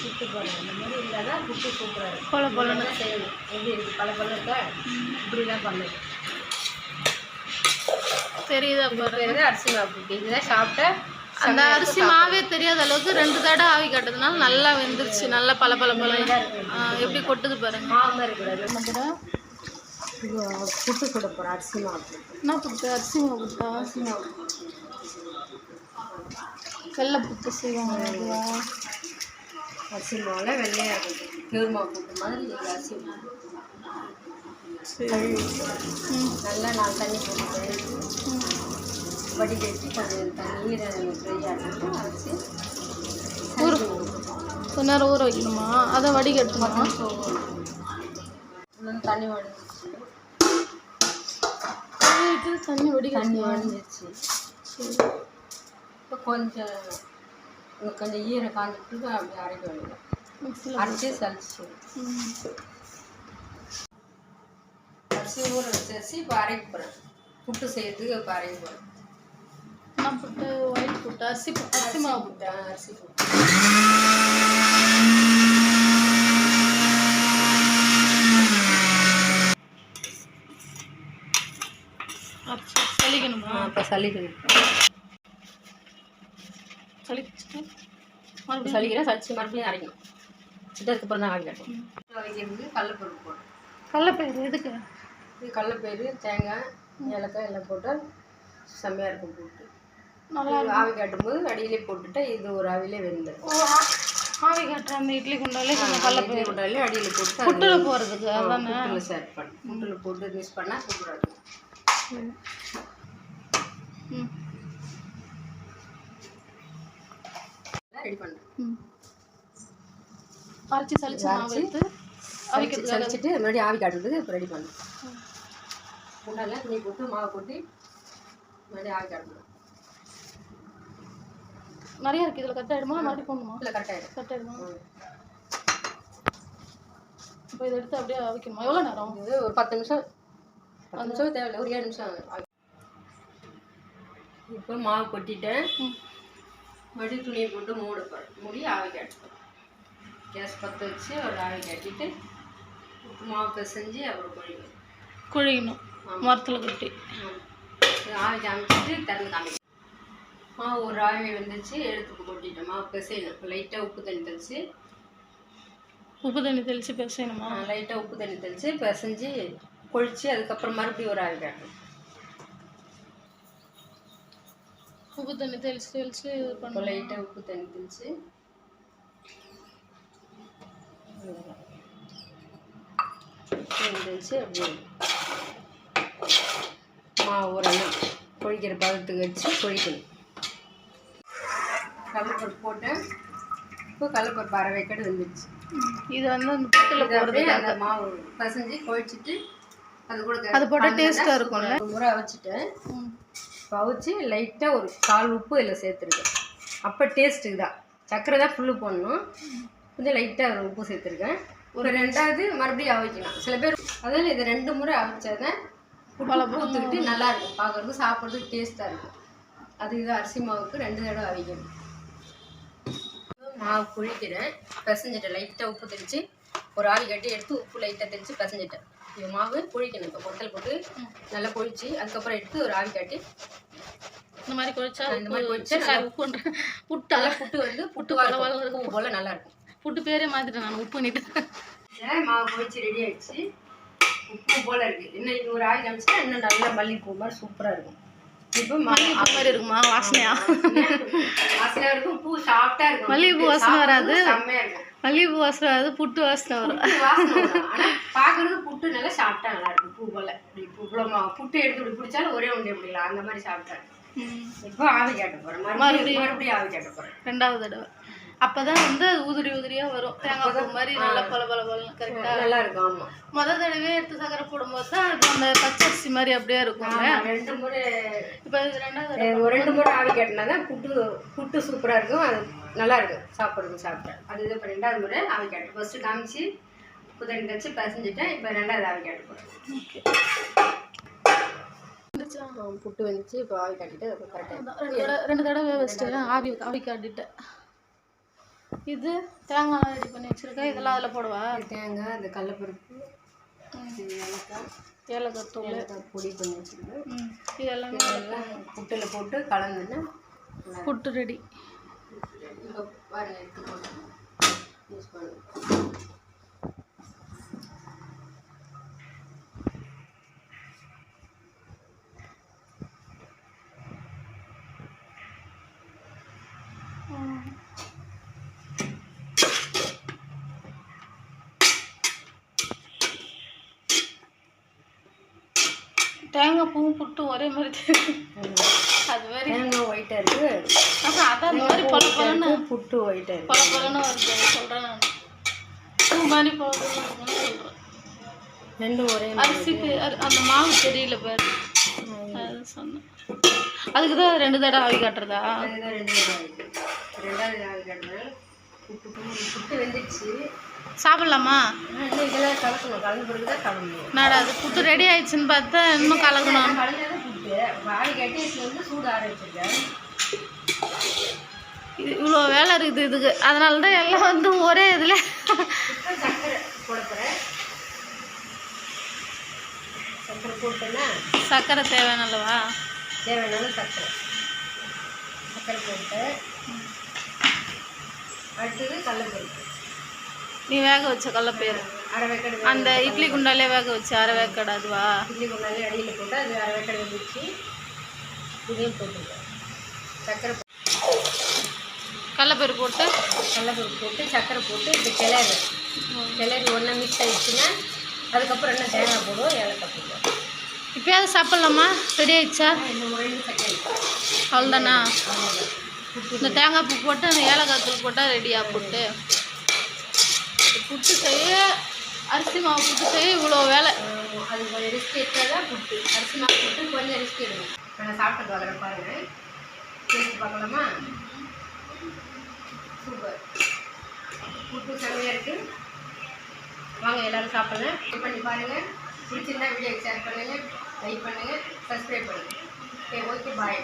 புட்டு போடுறேன் இந்த மாதிரி இருந்தால் தான் புட்டு சூப்பராக இருக்கும் போல போலன்னு இப்படிலாம் செய்யணும். எப்படி பல பல இருக்கா? இப்படிலாம் பண்ணணும் தெரியுதா பாரு அரிசி மாவு. புட்டு இதெல்லாம் சாப்பிட்டா அந்த அரிசி மாவே தெரியாத அளவுக்கு ரெண்டு தடவை ஆவி கட்டதுனால நல்லா வெந்துருச்சு. நல்லா பல பல பல. எப்படி கொட்டுது பாருங்க. கூட இது புட்டு சுட போகிறோம் அரிசி மாவு. என்ன புட்டு? அரிசி மாவு புட்டா? அரிசி மாவு. வெள்ளை புட்டு செய்வாங்க? அரிசி மாவில் வெள்ளையாக இருக்கும் கேவுரு மாவு புட்டு மாதிரி அரிசி மாவு நல்லா நாலு தண்ணி போட்டு ம். வடி கட்டி கொஞ்சம் தண்ணி ஃப்ரையாக அரைச்சி ஊற கொஞ்ச நேரம் ஊற வைக்கணுமா? அதை வடிகட்டணுமா? தண்ணி வடிஞ்சிச்சு தண்ணி தண்ணி வடிகட்டணும் வடிஞ்சிச்சு இப்போ கொஞ்சம் கொஞ்சம் ஈரம் காஞ்சிட்டு அப்படி அரைக்க வேண்டியது அரைச்சி சலிச்சு ம். அரிசி ஊற வச்சு இப்போ அரைக்க போகிறேன் புட்டு செய்யறதுக்கு இப்போ அரைக்க போகிறேன் என்ன புட்டு ஒயிட் புட்டு அரிசி மாவு புட்டு அரிசி புட்டு. அரைச்சி சலிக்கணுமா இப்போ சலிச்சுட்டு மறுபடியும் சளிக்கிறேன் சளிச்சு மறுபடியும் அரைக்கணும். சிட்டதுக்கப்புறம் தான் ஆகி கட்டணும் வைக்கிறதுக்கு கடலப்பருப்பு போடணும் கடலப்பயிறு எதுக்கு? இது கடலப்பயிறு தேங்காய் ஏலக்காய் எல்லாம் போட்டால் செம்மையாக இருக்கும் போட்டு. நல்லா ஆவி காட்டும்போது அடியிலே போட்டுட்டா இது ஒரு ஆவிலே வெந்துடும் ஆவி கட்டுற அந்த இட்லி குண்டாலே கொஞ்சம் இட்லி குண்டாலே அடியில் போட்டு புட்டுல போகிறதுக்கு அதானே? புட்டில் சேர்ட் பண்ணு. புட்டில் போட்டு மிக்ஸ் பண்ணால் சூப்பராக இருக்கும் ம். ரெடி பண்ணேன் ம். அரைச்சி சலிச்சு மாவு எடுத்து சளிச்சு சளிச்சிட்டு மறுபடியும் ஆவி காட்டுறதுக்கு இப்போ ரெடி பண்ணேன் குண்டால துணி போட்டு மாவை போட்டு மறுபடியும் ஆவி காட்டணும். நிறைய இருக்கு. இதில் கட் ஆகிடுமா மறுபடியும் போடணுமா? இல்லை கரெக்டாகிடும் கட் ஆகிடுமா இப்போ இதை எடுத்து அப்படியே வைக்கணுமா எவ்வளோ நேரம்? இது ஒரு பத்து நிமிஷம். பத்து நிமிஷம் தேவையில்லை ஒரு ஏழு நிமிஷம். இப்போ மாவு கொட்டிட்டேன். ம் மறுபடியும் துணியை போட்டு மூட மூடி ஆவி காட்டுறேன் கேஸ் பற்ற வச்சு ஒரு ஆவி காட்டிட்டு மாவு பிசைஞ்சு அப்புறம் பொழிக்கணும் குழிக்கணும் மரத்தில் கட்டி. ஆவி காமிச்சிட்டு திறந்து காமிக்கணும். மாவு ஒரு ஆவி வந்துச்சு எடுத்து கொட்டிட்டேன் மாவு பிசையணும். லைட்டாக உப்பு தண்ணி தெளிச்சு உப்பு தண்ணி தெளித்து பேசணுமா லைட்டாக உப்பு தண்ணி தெளிச்சு பிசைஞ்சு கொழிச்சு அதுக்கப்புறம் மறுபடியும் ஒரு ஆவி காட்டணும். உப்பு தண்ணி தெளித்து இது இப்போ லைட்டாக உப்பு தண்ணி தெளிச்சு. தெளிச்சு அப்படியே மாவு ஓரளவு கொழிக்கிற பதத்துக்கு வச்சு கொழிக்கணும் கடலப்பருப்பு போட்டேன். இப்போ கடலப்பருப்பு அரை வைக்கடு வந்துடுச்சு. இது வந்து அந்த புட்டில் அப்படியே அந்த மாவு பசைஞ்சு கொழிச்சிட்டு அது கூட அது போட்டால் டேஸ்ட்டாக இருக்கும்ல. முறை வச்சுட்டேன் ம். பவுச்சு லைட்டாக ஒரு கால் உப்பு இதில் சேர்த்துருக்கேன் அப்போ டேஸ்ட்டுக்கு தான் சர்க்கரை தான் ஃபுல்லு போடணும். கொஞ்சம் லைட்டாக ஒரு உப்பு சேர்த்துருக்கேன் ஒரு ரெண்டாவது மறுபடியும் அவிக்கலாம். சில பேர் அதில் இது ரெண்டு முறை அவிச்சாதான் ஊற்றுக்கிட்டு நல்லா இருக்கும். பார்க்குறதுக்கு சாப்பிட்றதுக்கு டேஸ்ட்டாக இருக்கும். அது இது அரிசி மாவுக்கு ரெண்டு தடவை அவிக்கணும். மாவு குழிக்கிறேன் பிசைஞ்சிட்டேன். லைட்டாக உப்பு தெளித்து ஒரு ஆவி கட்டி எடுத்து உப்பு லைட்டாக தெளித்து பிசைஞ்சிட்டேன். இந்த மாவு குழிக்கணும் இப்போ பொட்டல் போட்டு நல்லா கொழிச்சு அதுக்கப்புறம் எடுத்து ஒரு ஆவி காட்டி இந்த மாதிரி குழைச்சா இந்த மாதிரி சாரி, உப்புன்ற புட்டா? நல்லா புட்டு வந்து புட்டு வள பூ போல் நல்லா இருக்கும். புட்டு பேரே மாத்திட்டேன் நான் உப்பு பண்ணிட்டு ஏன் மாவு குழிச்சு ரெடி ஆயிடுச்சு. உப்பு போல் இருக்குது இன்னும் இது ஒரு ஆவி காமிச்சா இன்னும் நல்லா மல்லிகைப்பூ மாதிரி சூப்பராக இருக்கும். இப்போ மல்லிகைப்பூ மாதிரி இருக்குமா? வாசனையா? வாசனையாக இருக்கும். பூ சாஃப்டாக இருக்கும். மல்லிகைப்பூ வாசனை வராது. செம்மையாக இருக்கும். மல்லிகைப்பூ வாசனை அது புட்டு வாசனை வரும். பார்க்கறது புட்டு நல்லா சாப்பிட்டா நல்லா இருக்கும். பூ போல. இப்படி புட்டு எடுத்து இப்படி பிடிச்சாலும் ஒரே ஒன்றே முடியல அந்த மாதிரி சாப்பிட்டேன். இப்போ ஆவி மறுபடியும் மறுபடியும் ஆவி ரெண்டாவது தடவை. அப்பதான் வந்து அது உதிரி வரும். தேங்காய் பூ மாதிரி நல்லா பல பல பல கரெக்டா நல்லா இருக்கும் ஆமா. முத தடவை எடுத்து சக்கரை போடும்போது தான் அது அந்த பச்சரிசி மாதிரி அப்படியே இருக்கும் ரெண்டு முறை இப்போ இது ரெண்டாவது ரெண்டு முறை ஆவி காட்டினா தான் புட்டு புட்டு சூப்பரா இருக்கும். அது நல்லா இருக்கும். சாப்பிட்றதுக்கு சாப்பிட்டேன் அது இது இப்போ ரெண்டாவது முறை ஆவி காட்டு ஃபர்ஸ்ட் காமிச்சு புதன் வச்சு பசஞ்சிட்டேன். இப்போ ரெண்டாவது ஆவி காட்ட ஓகே. புட்டு வந்துச்சு இப்போ ஆவி காட்டிட்டு ரெண்டு தடவை ரெண்டு தடவை வச்சுட்டு ஆவி ஆவி காட்டிட்டேன். இது தேங்காய் ரெடி பண்ணி வச்சிருக்கேன் இதெல்லாம் அதில் போடுவா? தேங்காய் அந்த கடலப்பருப்பு ஏலக்காய் ஏலக்காய் தூள். ஏலக்காய் பொடி பண்ணி வச்சுருக்கேன். இது எல்லாமே இதெல்லாம் புட்டில் போட்டு கலந்துன்னா புட்டு ரெடி. இப்போ எடுத்து போட்டு யூஸ் பண்ணுங்க. தேங்காய் பூவும் புட்டும் ஒரே மாதிரி தெரியும் அது மாதிரி. தேங்காய் ஒயிட்டாக இருக்குது ஆஹா, அதான் அந்த மாதிரி பொல பொலன்னு புட்டு ஒயிட்டாக இருக்குது பொல பொலன்னு வருது. சொல்கிறேன் நான். பூ மாதிரி போகுதுன்னு சொல்கிறேன் ரெண்டும் ஒரே அரிசிக்கு அரி- அந்த மாவு தெரியல பாரு. அது சொன்னேன். அதுக்கு தான் ரெண்டு தடவை ஆவி காட்டுறதா? ரெண்டு தடவை ரெண்டாவது நாள் கட்டினால புட்டு புட்டு வெந்துடுச்சு. சாப்பிட்லாமா? நாடா அது புட்டு ரெடி ஆயிடுச்சுன்னு பார்த்தா இன்னும் கலக்கணும். இது இவ்வளோ வேலை இருக்குது இதுக்கு. அதனால தான் எல்லாம் வந்து ஒரே இதில். சர்க்கரை தேவையான அல்லவா தேவையான சர்க்கரை. சர்க்கரை போட்டு அடுத்தது கடலப்பருப்பு நீ வேக வச்ச கடலப்பயிறு வேக்கடை அந்த இட்லி குண்டாலே வேக வச்சு அரை வேக்காடு அதுவா? இட்லி கொண்டாலே அடியில் போட்டு அது அரை வேக்கடை வெந்துச்சு இதையும் போட்டுருக்கேன் சர்க்கரை கடலப்பயிறு போட்டு? கடலப்பருப்பு போட்டு சர்க்கரை போட்டு இப்படி கிளறு. கிளறி ஒன்றா மிக்ஸ் ஆயிடுச்சுன்னா அதுக்கப்புறம் என்ன தேங்காய் போடுவோம் ஏலக்காய் போடுவோம் இப்போயாவது சாப்பிட்லாமா? ரெடி ஆயிடுச்சா? அவ்வளோதானா இந்த தேங்காய் பூ போட்டு அந்த ஏலக்காய் தூள் போட்டால் ரெடியா புட்டு. புட்டு செய்ய அரிசி மாவு புட்டு செய்ய இவ்வளோ வேலை. அது கொஞ்சம் ரிஸ்க் எடுத்தால் தான் புட்டு. அரிசி மாவு புட்டு கொஞ்சம் ரிஸ்க் எடுக்கணும் நான் சாப்பிட்டு பார்க்குறேன் பாருங்க. டேஸ்ட் பார்க்கலாமா? சூப்பர் புட்டு செம்மையாக இருக்குது வாங்க எல்லோரும் சாப்பிட்லாம். ட்ரை பண்ணி பாருங்கள் பிடிச்சிருந்தா வீடியோ ஷேர் பண்ணுங்கள் லைக் பண்ணுங்கள் சப்ஸ்கிரைப் பண்ணுங்கள் ஓகே ஓகே பாய்